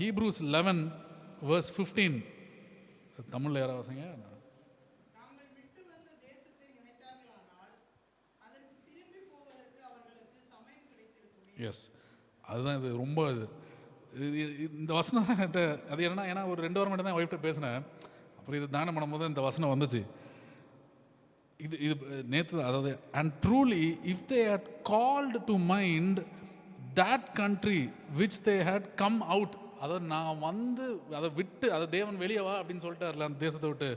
Hebrews eleven verse fifteen தமிழில் யாராவது வாசிங்க? எஸ் அதுதான் இது ரொம்ப இது. இந்த வசனம் தான் என்கிட்ட அது என்னன்னா ஏன்னா ஒரு ரெண்டு வாரம் மட்டும் தான் ஒய்ஃப்ட்ட பேசினேன். அப்புறம் இது தானம் பண்ணும்போது இந்த வசனம் வந்துச்சு. இது இது நேற்று அதாவது and truly if they had called to mind that country which they had come out அதை நான் வந்து அதை விட்டு அதை தேவன் வெளியே வா அப்படின்னு சொல்லிட்டார்ல அந்த தேசத்தை விட்டு.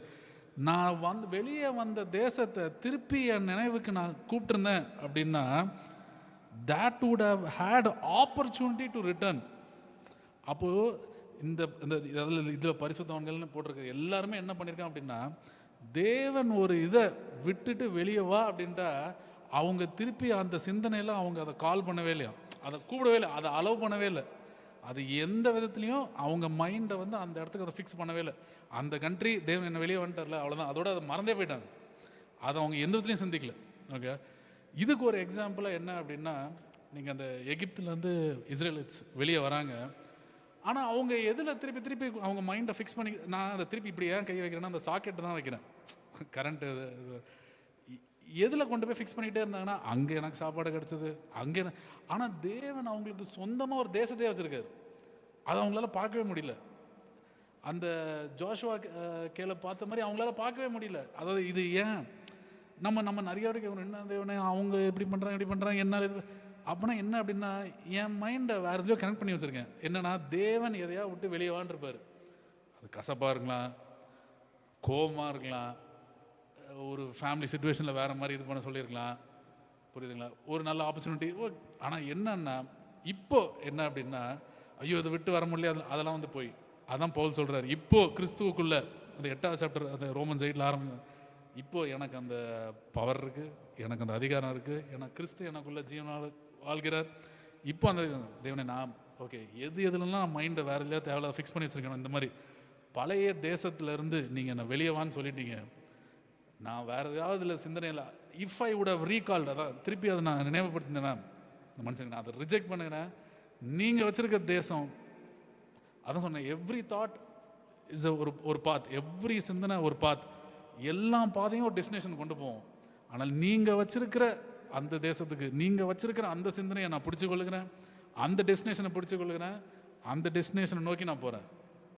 நான் வந்து வெளியே வந்த தேசத்தை திருப்பி என் நினைவுக்கு நான் கூப்பிட்டுருந்தேன் அப்படின்னா that would have had opportunity to return அப்போது இந்த இந்த இதில் இதில் பரிசுத்தவன்கள்னு போட்டிருக்க எல்லாருமே என்ன பண்ணியிருக்கான் அப்படின்னா தேவன் ஒரு இதை விட்டுட்டு வெளியே வா அப்படின்ட்டா அவங்க திருப்பி அந்த சிந்தனையில் அவங்க அதை கால் பண்ணவே இல்லையா? அதை கூப்பிடவே இல்லை அதை அலோவ் பண்ணவே இல்லை. அது எந்த விதத்துலையும் அவங்க மைண்டை வந்து அந்த இடத்துக்கு அதை ஃபிக்ஸ் பண்ணவே இல்லை. அந்த கண்ட்ரி தேவன் என்ன வெளியே வந்துட்டார்ல அவ்வளோதான் அதோட அதை மறந்தே போயிட்டாங்க. அதை அவங்க எந்த விதத்துலையும் சிந்திக்கல. ஓகே இதுக்கு ஒரு எக்ஸாம்பிளாக என்ன அப்படின்னா நீங்கள் அந்த எகிப்துலேருந்து இஸ்ரேலிட்ஸ் வெளியே வராங்க. ஆனால் அவங்க எதில் திருப்பி திருப்பி அவங்க மைண்டை ஃபிக்ஸ் பண்ணி நான் அதை திருப்பி இப்படி ஏன் கை வைக்கிறேன்னா அந்த சாக்கெட்டு தான் வைக்கிறேன். கரண்ட்டு எதில் கொண்டு போய் ஃபிக்ஸ் பண்ணிக்கிட்டே இருந்தாங்கன்னா அங்கே எனக்கு சாப்பாடு கிடச்சிது அங்கே ஆனால் தேவன் அவங்களுக்கு சொந்தமாக ஒரு தேசத்தையே வச்சுருக்காரு. அதை அவங்களால பார்க்கவே முடியல. அந்த ஜோஷுவா கேல பார்த்த மாதிரி அவங்களால பார்க்கவே முடியல. அதாவது இது ஏன்? நம்ம நம்ம நிறைய வாட்டி கேட்கணும் என்ன தேவனே அவங்க எப்படி பண்ணுறாங்க எப்படி பண்ணுறாங்க என்ன இது அப்படின்னா என்ன அப்படின்னா என் மைண்டை வேறு எதுலையோ கனெக்ட் பண்ணி வச்சுருக்கேன். என்னன்னா தேவன் எதையா விட்டு வெளியே வான்ருப்பார் அது கசப்பாக இருக்கலாம் கோபமாக இருக்கலாம் ஒரு ஃபேமிலி சுச்சுவேஷனில் வேறு மாதிரி இது பண்ண சொல்லியிருக்கலாம். புரியுதுங்களா? ஒரு நல்ல ஆப்பர்ச்சுனிட்டி ஓ ஆனால் என்னன்னா இப்போ என்ன அப்படின்னா ஐயோ அதை விட்டு வர முடியல அதெல்லாம் அதெல்லாம் வந்து போய். அதான் பவுல் சொல்கிறார் இப்போது கிறிஸ்துவுக்குள்ளே அந்த எட்டாவது சாப்டர் அந்த ரோமன் சைடில் ஆரம்பி இப்போ எனக்கு அந்த பவர் இருக்குது எனக்கு அந்த அதிகாரம் இருக்குது எனக்கு கிறிஸ்து எனக்குள்ளே ஜீவனால் வாழ்கிறார். இப்போ அந்த தேவனை நான் ஓகே எது எதுலலாம் மைண்டை வேறு இல்லையா தேவையில்லாத ஃபிக்ஸ் பண்ணி வச்சுருக்கேன் இந்த மாதிரி பழைய தேசத்துலேருந்து நீங்கள் என்னை வெளியே வான்னு சொல்லிட்டீங்க. நான் வேறு ஏதாவது இல்லை சிந்தனையில் if I would have recall அதான் திருப்பி அதை நான் நினைவுபடுத்தினேன்னா இந்த மனுஷங்க நான் அதை ரிஜெக்ட் பண்ணுகிறேன். நீங்கள் வச்சுருக்க தேசம் அதான் சொன்னேன் எவ்ரி தாட் இஸ் ஒரு ஒரு பாத் எவ்ரி சிந்தனை ஒரு பாத் எல்லா பாதையும் ஒரு டெஸ்டினேஷன் கொண்டு போவோம். ஆனால் நீங்கள் வச்சிருக்கிற அந்த தேசத்துக்கு நீங்கள் வச்சிருக்கிற அந்த சிந்தனையை நான் பிடிச்சி கொள்ளுகிறேன் அந்த டெஸ்டினேஷனை பிடிச்சி கொள்ளுகிறேன் அந்த டெஸ்டினேஷனை நோக்கி நான் போகிறேன்